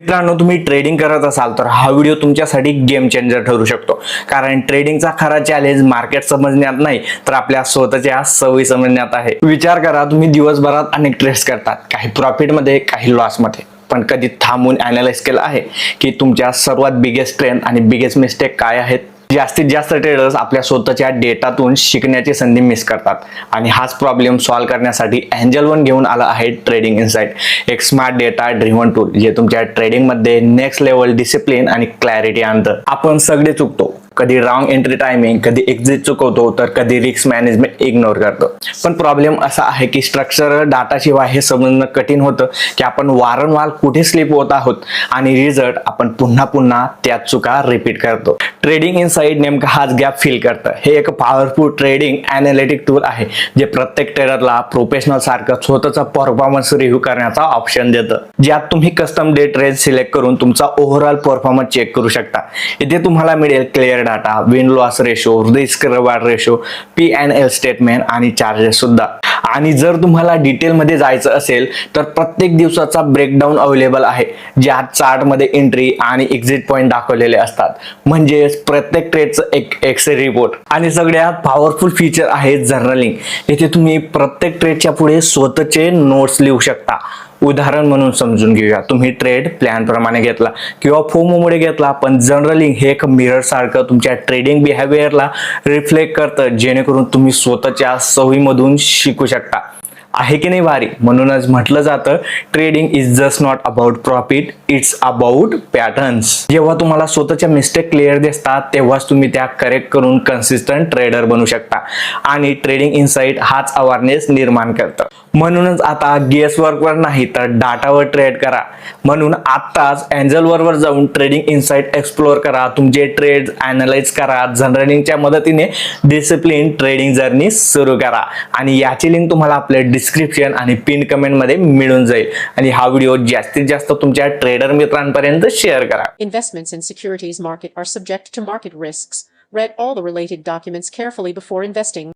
मित्रांनो तुम्ही ट्रेडिंग करत असाल तर हा व्हिडिओ तुमच्यासाठी गेम चेंजर ठरू शकतो. कारण ट्रेडिंगचा खरा चॅलेंज मार्केट समजण्यात नाही तर आपल्या स्वतःच्या सवयी समजण्यात आहे. विचार करा तुम्ही दिवसभरात अनेक ट्रेड्स करतात. काही प्रॉफिटमध्ये काही लॉसमध्ये पण कधी थांबून अनालाइज केलं आहे की तुमच्या सर्वात बिगेस्ट ट्रेंड आणि बिगेस्ट मिस्टेक काय आहेत? जास्तीत जास्त ट्रेडर्स आपल्या स्वतःच्या डेटातून शिकण्याची संधी मिस करतात. आणि हाच प्रॉब्लेम सॉल्व्ह करण्यासाठी अँजल वन घेऊन आला आहे ट्रेडिंग इन्साइट एक स्मार्ट डेटा ड्रिव्हन टूल जे तुमच्या ट्रेडिंगमध्ये नेक्स्ट लेवल डिसिप्लिन आणि क्लॅरिटी आणतं. आपण सगळे चुकतो. कधी रॉंग एंट्री टायमिंग कधी एक्झिट चुकवतो तर कधी रिस्क मॅनेजमेंट इग्नोर करतो. पण प्रॉब्लेम असा आहे की स्ट्रक्चर डाटाशिवाय हे समजणं कठीण होतं की आपण वारंवार कुठे स्लिप होत आहोत आणि रिझल्ट आपण पुन्हा पुन्हा त्या चुका रिपीट करतो. ट्रेडिंग इन साईड नेमका हाच गॅप फील करतं. हे एक पॉवरफुल ट्रेडिंग अनालिटिक टूल आहे जे प्रत्येक ट्रेडरला प्रोफेशनल सारखं स्वतःचा परफॉर्मन्स रिव्ह्यू करण्याचा ऑप्शन देतं. ज्यात तुम्ही कस्टम डे ट्रेड सिलेक्ट करून तुमचा ओव्हरऑल परफॉर्मन्स चेक करू शकता. इथे तुम्हाला मिळेल clear data win loss ratio risk reward ratio P N L statement आणि चार्जेस सुद्धा. आणि जर तुम्हाला डिटेलमध्ये जायचं असेल तर प्रत्येक दिवसाचा ब्रेकडाऊन अवेलेबल आहे ज्यात चार्टमध्ये एंट्री आणि एक्झिट पॉईंट दाखवलेले असतात. म्हणजेच प्रत्येक ट्रेडचं एक एक्सेल रिपोर्ट आणि सगळ्यात पॉवरफुल फीचर आहे जर्नलिंग येथे तुम्ही प्रत्येक ट्रेडच्या पुढे स्वतःचे नोट्स लिहू शकता. उदाहरण म्हणून समजून घेऊया. तुम्ही ट्रेड प्लॅनप्रमाणे घेतला किंवा फोमोमुळे घेतला पण जनरलिंग हे एक मिरर सारखं तुमच्या ट्रेडिंग बिहेवियरला रिफ्लेक्ट करतं जेणेकरून तुम्ही स्वतःच्या सवयीमधून शिकू शकता. आहे की नाही भारी म्हणूनच म्हटलं जातं trading is just not about profit it's about patterns जेव्हा तुम्हाला स्वतःच्या मिस्टेक क्लिअर दिसतात तेव्हाच तुम्ही त्या करेक्ट करून कन्सिस्टंट ट्रेडर बनू शकता. आणि ट्रेडिंग इन्साइट हाच अवेअरनेस निर्माण करतं. म्हणूनच आता गेस वर्कवर नाही तर डाटावर ट्रेड करा. म्हणून आत्ताच अँजल वर जाऊन ट्रेडिंग इन्साइट एक्सप्लोअर करा. तुमचे ट्रेड अनालाइज करा. जनरलिंगच्या मदतीने डिसिप्लिन ट्रेडिंग जर्नी सुरू करा. आणि याची लिंक तुम्हाला आपल्या डिस्क्रिप्शन आणि पिन कमेंटमध्ये मिळून जाईल. आणि हा व्हिडिओ जास्तीत जास्त तुमच्या ट्रेडर मित्रांपर्यंत शेअर करा. Investment in securities market are subject to market risk Read all the related documents carefully before investing.